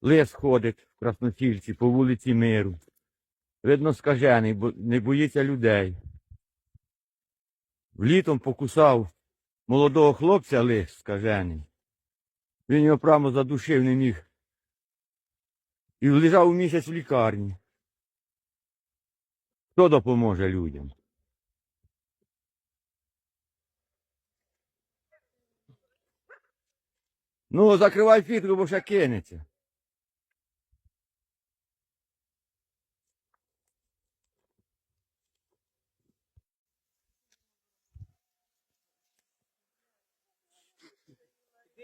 Лис ходить в Красносільці по вулиці Миру. Видно, скажений, бо не боїться людей. Влітом покусав молодого хлопця лис скажений. Він його прямо задушив, не міг. І лежав місяць в лікарні. Хто допоможе людям? Ну, закривай фітку, бо ще кинеться.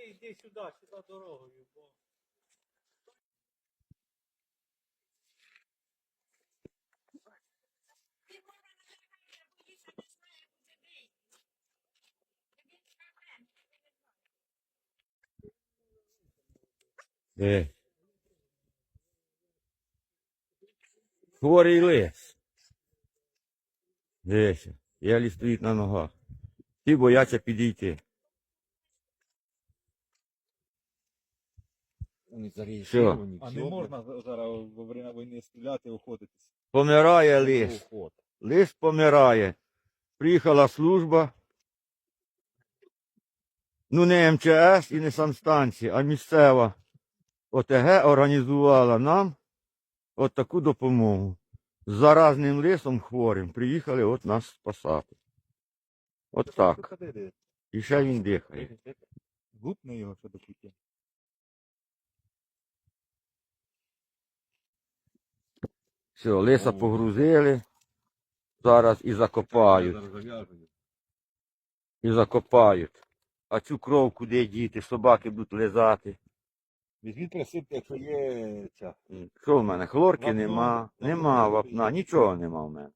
Іди, іди сюди, сюди дорогою, бо. Де? Хворий лис. Дивися, ялі стоїть на ногах. Ті бояться підійти. Вони зареєстровані. А не можна зараз во время війни стріляти і охотитися. Помирає лис. Охот. Лис помирає. Приїхала служба. Ну, не МЧС і не санстанція, а місцева ОТГ організувала нам от таку допомогу. З заразним лисом хворим приїхали от нас спасати. От так. І ще він дихає. Гупне його ще до Все, лиса погрузили. Зараз і закопають. І закопають. А цю кров куди діти? Собаки будуть лизати. Візьміть присипте, якщо є ця. Що в мене? Хлорки Вапно, нема, нема вапна, нічого нема в мене.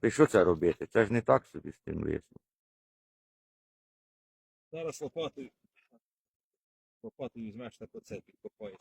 Ти що це робити? Це ж не так собі з тим лисом. Зараз лопатою. Лопатою візьмеш так оце підкопаєш.